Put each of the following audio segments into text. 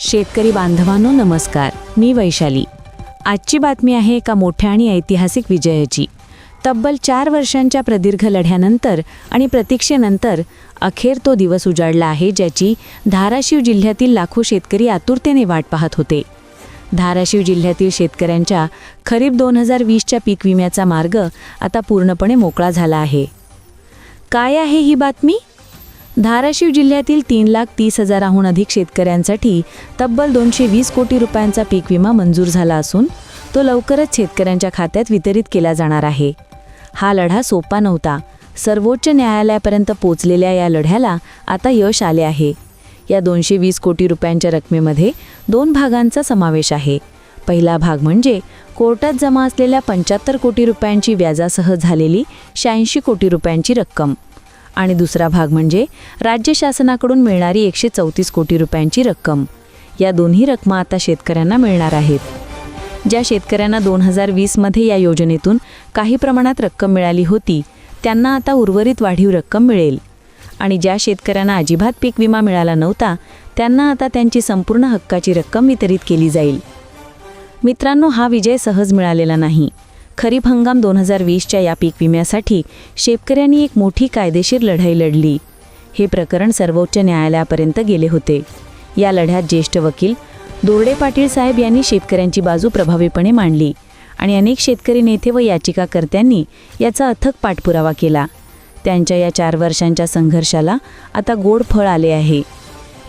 शेतकरी बांधवांनो नमस्कार. मी वैशाली. आजची बातमी आहे एका मोठ्या आणि ऐतिहासिक विजयाची. तब्बल चार वर्षांच्या प्रदीर्घ लढ्यानंतर आणि प्रतीक्षेनंतर अखेर तो दिवस उजाडला आहे ज्याची धाराशिव जिल्ह्यातील लाखो शेतकरी आतुरतेने वाट पाहत होते. धाराशिव जिल्ह्यातील शेतकऱ्यांच्या खरीप दोन हजार वीसच्या पीक विम्याचा मार्ग आता पूर्णपणे मोकळा झाला आहे. काय आहे ही बातमी? धाराशिव जिल्ह्यातील तीन लाख तीस हजाराहून अधिक शेतकऱ्यांसाठी तब्बल दोनशे वीस कोटी रुपयांचा पीक विमा मंजूर झाला असून तो लवकरच शेतकऱ्यांच्या खात्यात वितरित केला जाणार आहे. हा लढा सोपा नव्हता. सर्वोच्च न्यायालयापर्यंत पोचलेल्या या लढ्याला आता यश आले आहे. या दोनशे वीस कोटी रुपयांच्या रकमेमध्ये दोन भागांचा समावेश आहे. पहिला भाग म्हणजे कोर्टात जमा असलेल्या पंच्याहत्तर कोटी रुपयांची व्याजासह झालेली शहाऐंशी कोटी रुपयांची रक्कम. आणि दुसरा भाग म्हणजे राज्य शासनाकडून मिळणारी एकशे चौतीस कोटी रुपयांची रक्कम. या दोन्ही रकमा आता शेतकऱ्यांना मिळणार आहेत. ज्या शेतकऱ्यांना दोन हजार वीसमध्ये या योजनेतून काही प्रमाणात रक्कम मिळाली होती त्यांना आता उर्वरित वाढीव रक्कम मिळेल. आणि ज्या शेतकऱ्यांना अजिबात पीक विमा मिळाला नव्हता त्यांना आता त्यांची संपूर्ण हक्काची रक्कम वितरित केली जाईल. मित्रांनो हा विजय सहज मिळालेला नाही. खरीप हंगाम दोन हजार वीसच्या या पीक विम्यासाठी शेतकऱ्यांनी एक मोठी कायदेशीर लढाई लढली. हे प्रकरण सर्वोच्च न्यायालयापर्यंत गेले होते. या लढ्यात ज्येष्ठ वकील दोरडे पाटील साहेब यांनी शेतकऱ्यांची बाजू प्रभावीपणे मांडली आणि अनेक शेतकरी नेते व याचिकाकर्त्यांनी याचा अथक पाठपुरावा केला. त्यांच्या या चार वर्षांच्या संघर्षाला आता गोड फळ आले आहे.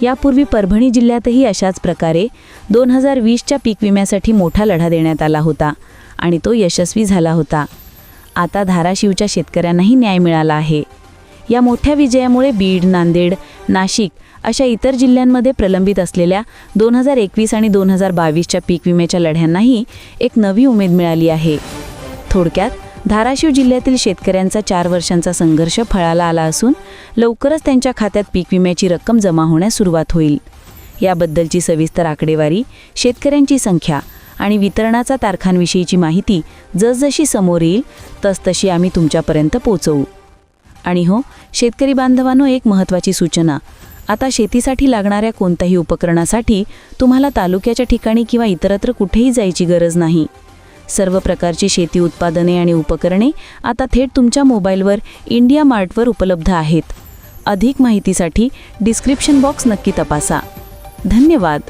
यापूर्वी परभणी जिल्ह्यातही अशाच प्रकारे दोन हजार वीसच्या पीक विम्यासाठी मोठा लढा देण्यात आला होता. आणि तो यशस्वी झाला होता. आता धाराशिवच्या शेतकऱ्यांनाही न्याय मिळाला आहे. या मोठ्या विजयामुळे बीड नांदेड नाशिक अशा इतर जिल्ह्यांमध्ये प्रलंबित असलेल्या दोन हजार एकवीस आणि दोन हजार बावीसच्या पीक विम्याच्या लढ्यांनाही एक नवी उमेद मिळाली आहे. थोडक्यात धाराशिव जिल्ह्यातील शेतकऱ्यांचा चार वर्षांचा संघर्ष फळाला आला असून लवकरच त्यांच्या खात्यात पीक विम्याची रक्कम जमा होण्यास सुरुवात होईल. याबद्दलची सविस्तर आकडेवारी शेतकऱ्यांची संख्या आणि वितरणाचा तारखांविषयीची माहिती जसजशी समोर येईल तसतशी आम्ही तुमच्यापर्यंत पोचवू. आणि हो शेतकरी बांधवांनो एक महत्त्वाची सूचना. आता शेतीसाठी लागणाऱ्या कोणत्याही उपकरणासाठी तुम्हाला तालुक्याच्या ठिकाणी किंवा इतरत्र कुठेही जायची गरज नाही. सर्व प्रकारची शेती उत्पादने आणि उपकरणे आता थेट तुमच्या मोबाईलवर इंडिया मार्टवर उपलब्ध आहेत. अधिक माहितीसाठी डिस्क्रिप्शन बॉक्स नक्की तपासा. धन्यवाद!